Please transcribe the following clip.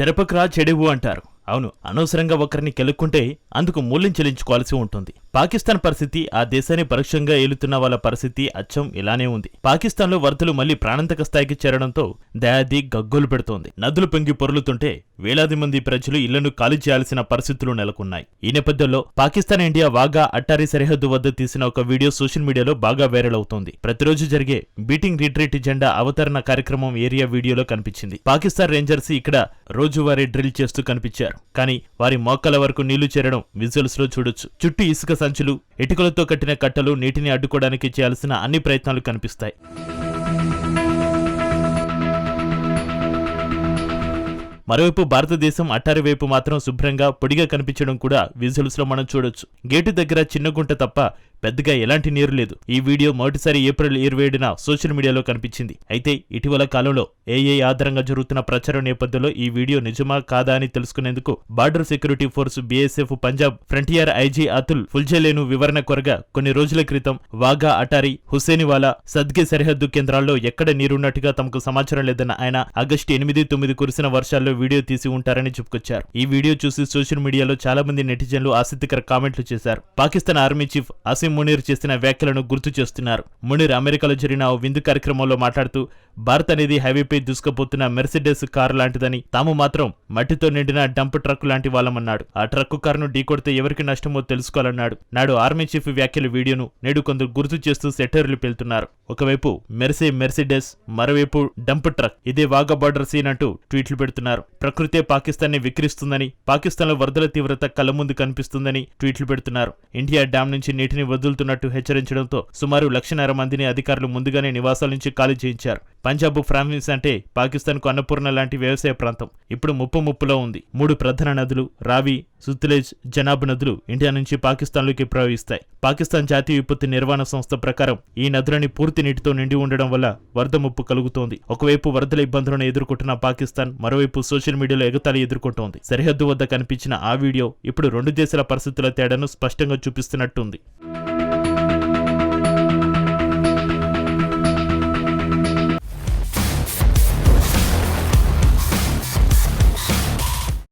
చెరపకురా చెడెవు అంటారు. అవును అనవసరంగా ఒకరిని కెలుక్కుంటే అందుకు మూల్యం చెల్లించుకోవాల్సి ఉంటుంది. పాకిస్తాన్ పరిస్థితి ఆ దేశాన్ని పరోక్షంగా ఏలుతున్న వాళ్ళ పరిస్థితి అచ్చం ఇలానే ఉంది. పాకిస్తాన్లో వరదలు మళ్ళీ ప్రాణాంతక స్థాయికి చేరడంతో దయాది గగ్గోలు పెడుతోంది. నదులు పొంగి పొరులుతుంటే వేలాది మంది ప్రజలు ఇళ్ళను ఖాళీ చేయాల్సిన పరిస్థితులు నెలకొన్నాయి. ఈ నేపథ్యంలో పాకిస్తాన్ ఇండియా వాగా అట్టారి సరిహద్దు వద్ద తీసిన ఒక వీడియో సోషల్ మీడియాలో బాగా వైరల్ అవుతోంది. ప్రతిరోజు జరిగే బీటింగ్ రిట్రీట్ జెండా అవతరణ కార్యక్రమం ఏరియా వీడియోలో కనిపించింది. పాకిస్తాన్ రేంజర్స్ ఇక్కడ రోజువారీ డ్రిల్ చేస్తూ కనిపించారు. కానీ వారి మోక్కల వరకు నీళ్ళు చేరడం విజువల్స్లో చూడొచ్చు. చుట్టూ ఇసుక సంచులు ఇటుకలతో కట్టిన కట్టలు నీటిని అడ్డుకోవడానికి చేయాల్సిన అన్ని ప్రయత్నాలు కనిపిస్తాయి. మరోవైపు భారతదేశం అట్టారి వైపు మాత్రం శుభ్రంగా పొడిగా కనిపించడం కూడా విజువల్స్లో మనం చూడొచ్చు. గేటు దగ్గర చిన్న గుంట తప్ప పెద్దగా ఎలాంటి నీరు లేదు. ఈ వీడియో మొదటిసారి ఏప్రిల్ ఇరవై ఏడున సోషల్ మీడియాలో కనిపించింది. అయితే ఇటీవల కాలంలో ఏఏ ఆధారంగా జరుగుతున్న ప్రచారం నేపథ్యంలో ఈ వీడియో నిజమా కాదా అని తెలుసుకునేందుకు border security force BSF Punjab frontier IG Atul ఫుల్జలేను వివరణ కొరగా కొన్ని రోజుల క్రితం వాగా అటారి హుసేనివాలా సద్గే సరిహద్దు కేంద్రాల్లో ఎక్కడ నీరున్నట్టుగా తమకు సమాచారం లేదన్న ఆయన ఆగస్టు ఎనిమిది తొమ్మిది కురిసిన వర్షాల్లో వీడియో తీసి ఉంటారని చెప్పుకొచ్చారు. ఈ వీడియో చూసి సోషల్ మీడియాలో చాలా మంది నెటిజన్లు ఆసక్తికర కామెంట్లు చేశారు. పాకిస్తాన్ ఆర్మీ చీఫ్ అసీం మునీర్ చేసిన వ్యాఖ్యలను గుర్తు చేస్తున్నారు. మునీర్ అమెరికాలో జరిగిన ఓ విందు కార్యక్రమంలో మాట్లాడుతూ భారత్ అనేది హైవేపై దూసుకుపోతున్న మెర్సిడెస్ కారు లాంటిదని. తాము మాత్రం మట్టితో నిండిన డంప్ ట్రక్ లాంటి వాళ్ళమన్నాడు. ఆ ట్రక్కు కారును ఢీకొడితే ఎవరికి నష్టమో తెలుసుకోవాలన్నాడు. నాడు ఆర్మీ చీఫ్ వ్యాఖ్యల వీడియోను నేడు కొందరు గుర్తు చేస్తూ సెటర్లు పెళ్తున్నారు ఒకవైపు మెర్సీ మెర్సిడెస్ మరోవైపు డంప్ ట్రక్. ఇదే వాగా బార్డర్ సీన్ అంటూ ట్వీట్లు పెడుతున్నారు. ప్రకృతే పాకిస్తాన్ని విక్రిస్తుందని పాకిస్తాన్లో వరదల తీవ్రత కళ్ళ ముందు కనిపిస్తుందని ట్వీట్లు పెడుతున్నారు. ఇండియా డ్యాం నుంచి నీటిని వదులుతున్నట్టు హెచ్చరించడంతో సుమారు లక్షన్నర మందిని అధికారులు ముందుగానే నివాసాల నుంచి ఖాళీ చేయించారు. పంజాబ్ ప్రావిన్స్ అంటే పాకిస్తాన్కు అన్నపూర్ణ లాంటి వ్యవసాయ ప్రాంతం. ఇప్పుడు ముప్పు ముప్పులో ఉంది. మూడు ప్రధాన నదులు రావి సుత్లేజ్ జనాబ్ నదులు ఇండియా నుంచి పాకిస్తాన్లోకి ప్రవహిస్తాయి. పాకిస్తాన్ జాతీయ విపత్తు నిర్వహణ సంస్థ ప్రకారం ఈ నదులని పూర్తి నీటితో నిండి ఉండడం వల్ల వరద ముప్పు కలుగుతోంది. ఒకవైపు వరదల ఇబ్బందులను ఎదుర్కొంటున్న పాకిస్తాన్ మరోవైపు సోషల్ మీడియాలో ఎగతాళి ఎదుర్కొంటోంది. సరిహద్దు వద్ద కనిపించిన ఆ వీడియో ఇప్పుడు రెండు దేశాల పరిస్థితుల తేడాను స్పష్టంగా చూపిస్తున్నట్టుంది.